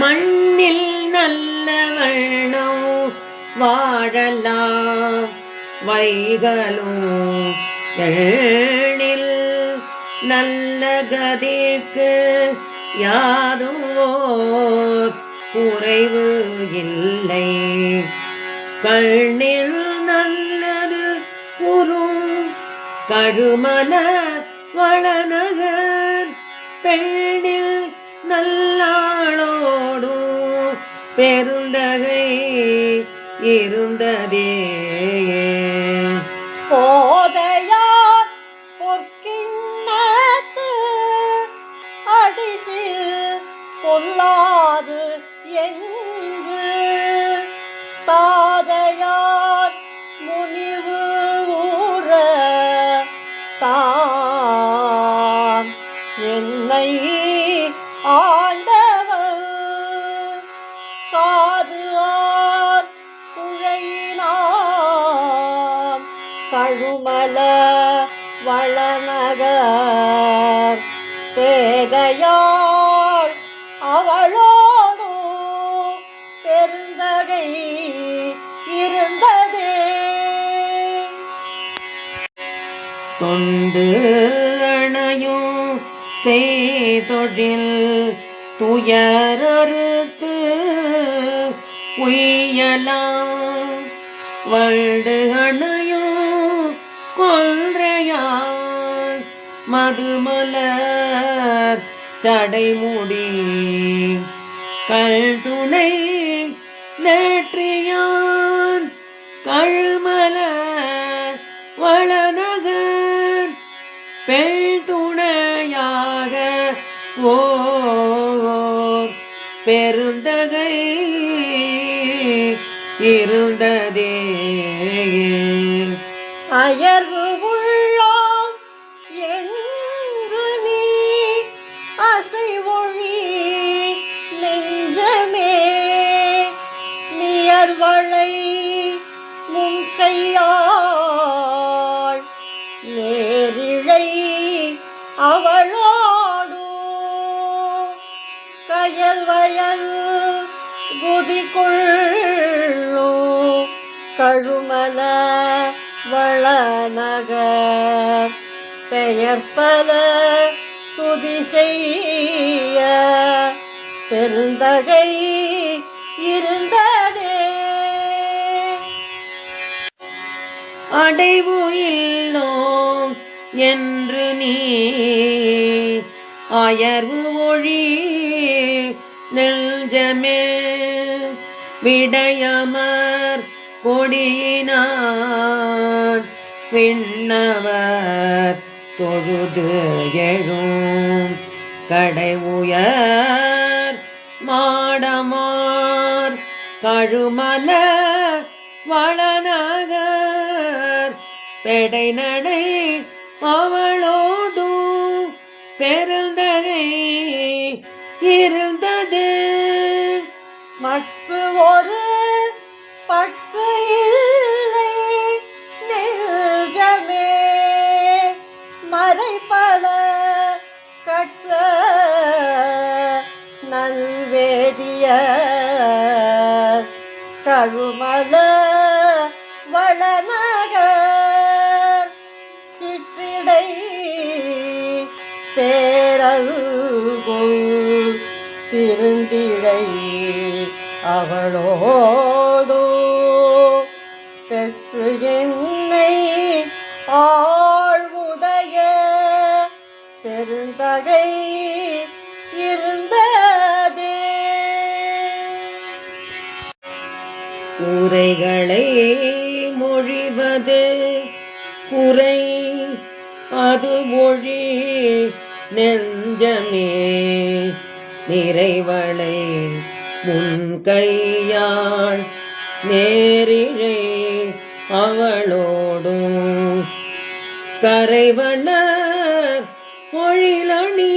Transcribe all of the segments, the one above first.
மண்ணில் நல்ல வண்ணம் வாழலாம். வைகளும் எழில் நல்ல கதிக்கு யாதும் ஓர் குறைவு இல்லை. கண்ணில் நல்லது உறும் கருமல வளநகர் பெண்ணில் நல்லா பெருந்தகை இருந்ததே. அவளோடு பெருந்தகை இருந்ததே. தொண்டு அணையும் செய்தொழில் துயரறுத்து உய்யலாம். வல்டு அணையும் கொன்றையான் மதுமலர் சடைமுடி கல் துணை நேற்றியான். கழுமல வளநகர். பெண் துணையாக ஓர் பெருந்தகை இருந்ததே. நியர்வளை முன்கையாள் நேரிழை அவளோடு. கயல் வயல் குதிக்குள்ளோ கழுமல வளநகர் பெயர் பல துதி செய்ய பெருந்தகை அடைவு இல்லோம் என்று நீ. அயர்வு ஒழி நெஞ்சமே விடையமர் கொடியினான் விண்ணவர் தொழுது எழும் கடை உயர் மாடமார் கழுமல வள பெடை நடை அவளோடு பெருந்தகை இருந்தது. மற்ற ஒரு பற்று இல்லை நெஞ்சமே மறைப்பட கற்ற நல்வேதிய கழுமல பேரல்கொள் திருந்திழை அவளோதோ பெற்று என்னை ஆழ்வுடைய பெருந்தகை இருந்ததே. உரைகளை மொழிவது குறை அது மொழி நெஞ்சமே நிறைவளை முன் கையாள் நேரிழை அவளோடும். கரைவள பொழிலணி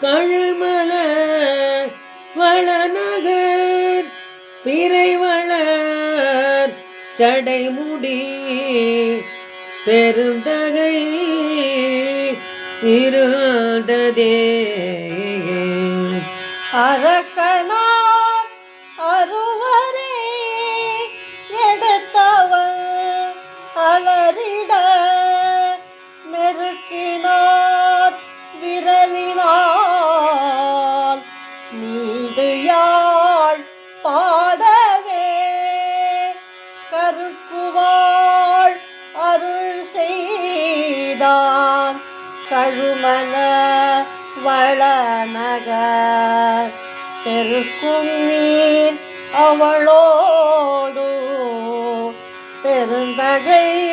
கழுமல வளநகர் பிறைவளர் சடைமுடி பெருந்தகை இருந்ததே. அரக்கனார் அருவரே எடுத்தவர் அலறிட நெருக்கினார் விரலினார் நீடு யாழ் பாடவே கருக்குவாள் அருள் செய்தார். கழுமல வளநகர் பெருக்கும் நீர் அவளோடு. பெருந்தகை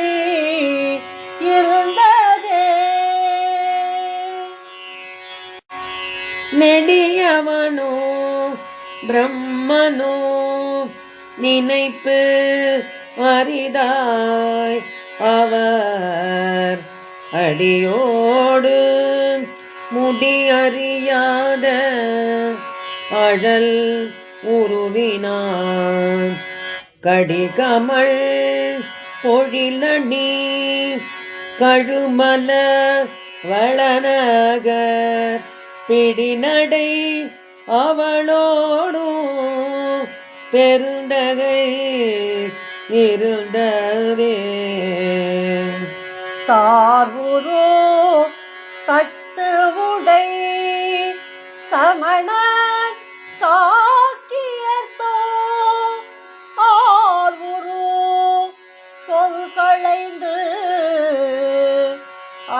இருந்ததே. நெடியவனோ பிரம்மனோ நினைப்பு அரிதாய். அவர் அடியோடு முடியறியாத அழல் உருவினான். கடிகமள் பொழிலணி கழுமல வளநகர் பிடிநடை அவளோடு பெருந்தகை இருந்ததே. தார்வுரு சமண சாக்கியத்தோ ஆர் உரு சொல் களைந்து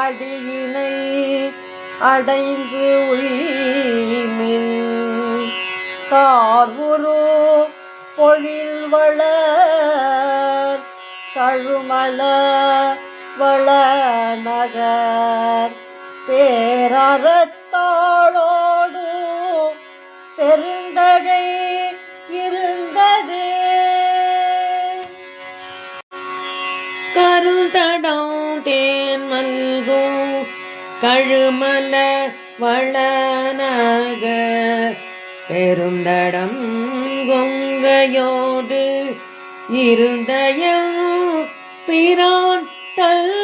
அடியினை அடைந்து உயிமின். கார்வுரு பொழில் வளர் கழுமல வள நகர் பேரறத்தாளோடு பெருந்தகை இருந்தது. கருந்தடம் தேன் மல்கும் கழுமல வளனாக. பெருந்தடம் கொங்கையோடு இருந்தயம் பிரான் தல்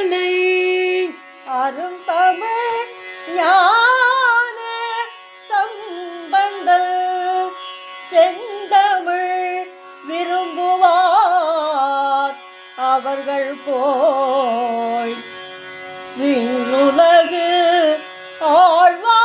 அவர்கள் போய் விண்ணுலகு ஆழ்வார்